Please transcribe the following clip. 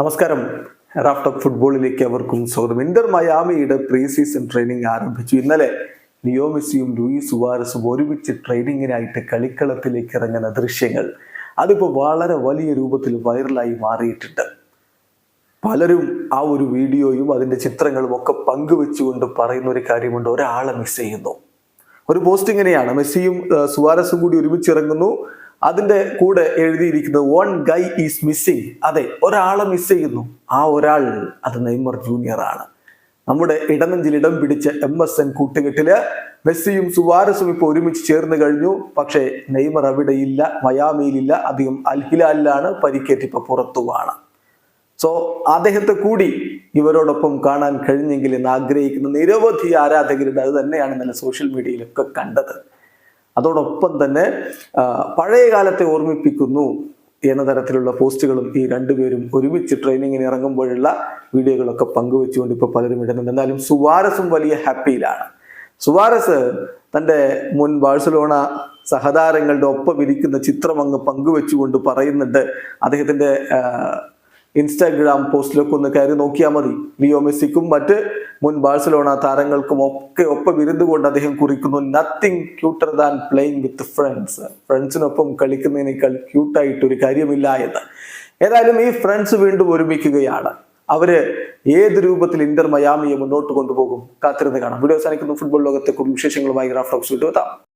നമസ്കാരം. റാഫ്റ്റോക്ക് ഫുട്ബോളിലേക്ക് അവർക്കും സ്വാഗതം. ഇന്റർ മയാമിയുടെ പ്രീ സീസൺ ട്രെയിനിങ് ആരംഭിച്ചു. ഇന്നലെ നിയോമിസിയും ലൂയിസ് സുവാരസും ഒരുമിച്ച് ട്രെയിനിങ്ങിനായിട്ട് കളിക്കളത്തിലേക്ക് ഇറങ്ങുന്ന ദൃശ്യങ്ങൾ അതിപ്പോൾ വളരെ വലിയ രൂപത്തിൽ വൈറലായി മാറിയിട്ടുണ്ട്. പലരും ആ ഒരു വീഡിയോയും അതിന്റെ ചിത്രങ്ങളും ഒക്കെ പങ്കുവെച്ചുകൊണ്ട് പറയുന്ന ഒരു കാര്യമുണ്ട്. ഒരാളെ മിസ് ചെയ്യുന്നു. ഒരു പോസ്റ്റ് ഇങ്ങനെയാണ്. മെസ്സിയും സുവാരസും കൂടി ഒരുമിച്ച് ഇറങ്ങുന്നു. അതിന്റെ കൂടെ എഴുതിയിരിക്കുന്നത് വൺ ഗൈ ഈസ് മിസ്സിങ് അതെ ഒരാളെ മിസ് ചെയ്യുന്നു. ആ ഒരാൾ അത് നെയ്മർ ജൂനിയർ ആണ്. നമ്മുടെ ഇടനെഞ്ചിൽ ഇടം പിടിച്ച എം എസ് എൻ കൂട്ടുകെട്ടിൽ മെസ്സിയും സുവാരസും ഇപ്പോൾ ഒരുമിച്ച് ചേർന്ന് കഴിഞ്ഞു. പക്ഷേ നെയ്മർ അവിടെ ഇല്ല മയാമിയിലില്ല അധികം അൽഹിലാലിലാണ് പരിക്കേറ്റിപ്പോൾ പുറത്തുമാണ് സോ അദ്ദേഹത്തെ കൂടി ഇവരോടൊപ്പം കാണാൻ കഴിഞ്ഞെങ്കിൽ എന്ന് ആഗ്രഹിക്കുന്ന നിരവധി ആരാധകരുടെ അത് തന്നെയാണ് നല്ല സോഷ്യൽ മീഡിയയിലൊക്കെ കണ്ടത്. അതോടൊപ്പം തന്നെ പഴയ കാലത്തെ ഓർമ്മിപ്പിക്കുന്നു എന്ന തരത്തിലുള്ള പോസ്റ്റുകളും ഈ രണ്ടുപേരും ഒരുമിച്ച് ട്രെയിനിങ്ങിന് ഇറങ്ങുമ്പോഴുള്ള വീഡിയോകളൊക്കെ പങ്കുവെച്ചുകൊണ്ട് ഇപ്പോൾ പലരും ഇടുന്നുണ്ട്. എന്നാലും സുവാരസും വലിയ ഹാപ്പിയിലാണ്. സുവാരസ് തന്റെ മുൻ ബാഴ്സലോണ സഹതാരങ്ങളുടെ ഒപ്പം ഇരിക്കുന്ന ചിത്രം അങ്ങ് പങ്കുവെച്ചുകൊണ്ട് പറയുന്നുണ്ട്. അദ്ദേഹത്തിന്റെ ഇൻസ്റ്റാഗ്രാം പോസ്റ്റിലൊക്കെ ഒന്ന് കയറി നോക്കിയാൽ മതി. ലിയോ മെസ്സിക്കും മറ്റ് മുൻ ബാഴ്സലോണ താരങ്ങൾക്കും ഒക്കെ ഒപ്പം ഇരുന്നുകൊണ്ട് അദ്ദേഹം കുറിക്കുന്നു nothing cuter than playing with friends ഫ്രണ്ട്സിനൊപ്പം കളിക്കുന്നതിനേക്കാൾ ക്യൂട്ടായിട്ട് ഒരു കാര്യമില്ല എന്ന്. ഏതായാലും ഈ ഫ്രണ്ട്സ് വീണ്ടും ഒരുമിക്കുകയാണ്. അവർ ഏത് രൂപത്തിൽ ഇന്റർ മയാമിയെ മുന്നോട്ട് കൊണ്ടുപോകും കാത്തിരുന്ന് കാണാം. വീഡിയോ അവസാനിക്കുന്നു. ഫുട്ബോൾ ലോകത്തെ വിശേഷങ്ങളുമായി ഗ്രാഫ് ടോക്സ് വിട്ടു എത്താം.